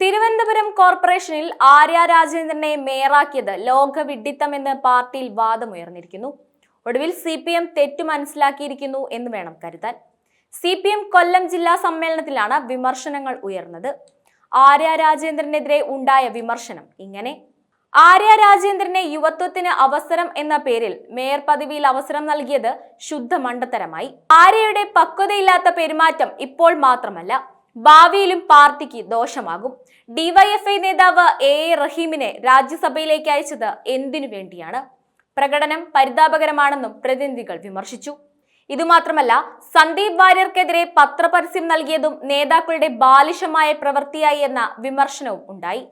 തിരുവനന്തപുരം കോർപ്പറേഷനിൽ ആര്യ രാജേന്ദ്രനെ മേയറാക്കിയത് ലോകവിഡിത്തമെന്ന് പാർട്ടിയിൽ വാദമുയർന്നിരിക്കുന്നു. ഒടുവിൽ സി പി എം തെറ്റു മനസ്സിലാക്കിയിരിക്കുന്നു എന്ന് വേണം കരുതാൻ. സി പി എം കൊല്ലം ജില്ലാ സമ്മേളനത്തിലാണ് വിമർശനങ്ങൾ ഉയർന്നത്. ആര്യ രാജേന്ദ്രനെതിരെ ഉണ്ടായ വിമർശനം ഇങ്ങനെ. ആര്യ രാജേന്ദ്രനെ യുവത്വത്തിന് അവസരം എന്ന പേരിൽ മേയർ പദവിയിൽ അവസരം നൽകിയത് ശുദ്ധ മണ്ടത്തരമായി ആര്യയുടെ പക്വതയില്ലാത്ത പെരുമാറ്റം ഇപ്പോൾ മാത്രമല്ല. ഭാവിയിലും പാർട്ടിക്ക് ദോഷമാകും. ഡിവൈഎഫ്ഐ നേതാവ് എ എ റഹീമിനെ രാജ്യസഭയിലേക്ക് അയച്ചത് എന്തിനു വേണ്ടിയാണ്? പ്രകടനം പരിതാപകരമാണെന്നും പ്രതിനിധികൾ വിമർശിച്ചു. ഇതുമാത്രമല്ല സന്ദീപ് വാര്യർക്കെതിരെ പത്രപരസ്യം നൽകിയതും നേതാക്കളുടെ ബാലിശമായ പ്രവൃത്തിയായി എന്ന വിമർശനവും ഉണ്ടായി.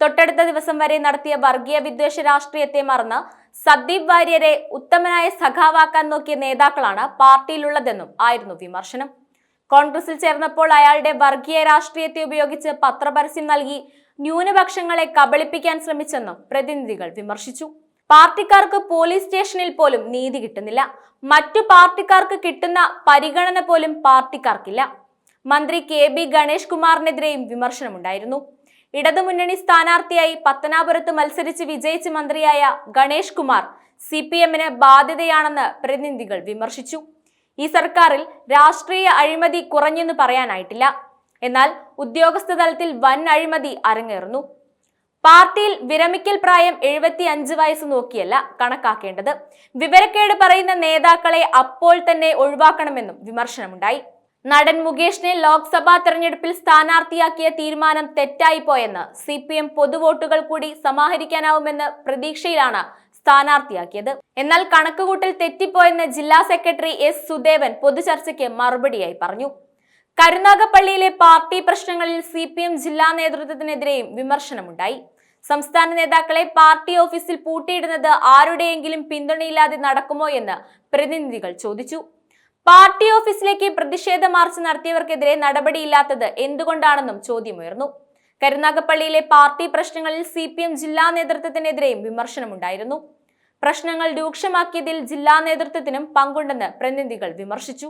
തൊട്ടടുത്ത ദിവസം വരെ നടത്തിയ വർഗീയ വിദ്വേഷ രാഷ്ട്രീയത്തെ മറന്ന് സന്ദീപ് വാര്യരെ ഉത്തമനായ സഖാവാക്കാൻ നോക്കിയ നേതാക്കളാണ് പാർട്ടിയിലുള്ളതെന്നും ആയിരുന്നു വിമർശനം. കോൺഗ്രസിൽ ചേർന്നപ്പോൾ അയാളുടെ വർഗീയ രാഷ്ട്രീയത്തെ ഉപയോഗിച്ച് പത്രപരസ്യം നൽകി ന്യൂനപക്ഷങ്ങളെ കബളിപ്പിക്കാൻ ശ്രമിച്ചെന്നും പ്രതിനിധികൾ വിമർശിച്ചു. പാർട്ടിക്കാർക്ക് പോലീസ് സ്റ്റേഷനിൽ പോലും നീതി കിട്ടുന്നില്ല. മറ്റു പാർട്ടിക്കാർക്ക് കിട്ടുന്ന പരിഗണന പോലും പാർട്ടിക്കാർക്കില്ല. മന്ത്രി കെ ബി ഗണേഷ് കുമാറിനെതിരെയും വിമർശനമുണ്ടായിരുന്നു. ഇടതുമുന്നണി സ്ഥാനാർത്ഥിയായി പത്തനാപുരത്ത് മത്സരിച്ച് വിജയിച്ച മന്ത്രിയായ ഗണേഷ് കുമാർ സി പി എമ്മിന് ബാധ്യതയാണെന്ന് പ്രതിനിധികൾ വിമർശിച്ചു. ഈ സർക്കാരിൽ രാഷ്ട്രീയ അഴിമതി കുറഞ്ഞെന്ന് പറയാനായിട്ടില്ല. എന്നാൽ ഉദ്യോഗസ്ഥ തലത്തിൽ വൻ അഴിമതി അരങ്ങേറുന്നു. പാർട്ടിയിൽ വിരമിക്കൽ പ്രായം എഴുപത്തി അഞ്ച് വയസ്സ് നോക്കിയല്ല കണക്കാക്കേണ്ടത്. വിവരക്കേട് പറയുന്ന നേതാക്കളെ അപ്പോൾ തന്നെ ഒഴിവാക്കണമെന്നും വിമർശനമുണ്ടായി. നടൻ മുകേഷിനെ ലോക്സഭാ തെരഞ്ഞെടുപ്പിൽ സ്ഥാനാർത്ഥിയാക്കിയ തീരുമാനം തെറ്റായിപ്പോയെന്ന് സി പി എം പൊതുവോട്ടുകൾ കൂടി സമാഹരിക്കാനാവുമെന്ന് പ്രതീക്ഷയിലാണ് സ്ഥാനാർത്ഥിയാക്കിയത്. എന്നാൽ കണക്കുകൂട്ടൽ തെറ്റിപ്പോയെന്ന് ജില്ലാ സെക്രട്ടറി എസ് സുദേവൻ പൊതുചർച്ചയ്ക്ക് മറുപടിയായി പറഞ്ഞു. കരുനാഗപ്പള്ളിയിലെ പാർട്ടി പ്രശ്നങ്ങളിൽ സി പി എം ജില്ലാ നേതൃത്വത്തിനെതിരെയും വിമർശനമുണ്ടായി. സംസ്ഥാന നേതാക്കളെ പാർട്ടി ഓഫീസിൽ പൂട്ടിയിടുന്നത് ആരുടെയെങ്കിലും പിന്തുണയില്ലാതെ നടക്കുമോ എന്ന് പ്രതിനിധികൾ ചോദിച്ചു. പാർട്ടി ഓഫീസിലേക്ക് പ്രതിഷേധ മാർച്ച് നടത്തിയവർക്കെതിരെ നടപടിയില്ലാത്തത് എന്തുകൊണ്ടാണെന്നും ചോദ്യമുയർന്നു. കരുനാഗപ്പള്ളിയിലെ പാർട്ടി പ്രശ്നങ്ങളിൽ സി ജില്ലാ നേതൃത്വത്തിനെതിരെയും വിമർശനമുണ്ടായിരുന്നു. പ്രശ്നങ്ങൾ രൂക്ഷമാക്കിയതിൽ ജില്ലാ നേതൃത്വത്തിനും പങ്കുണ്ടെന്ന് പ്രതിനിധികൾ വിമർശിച്ചു.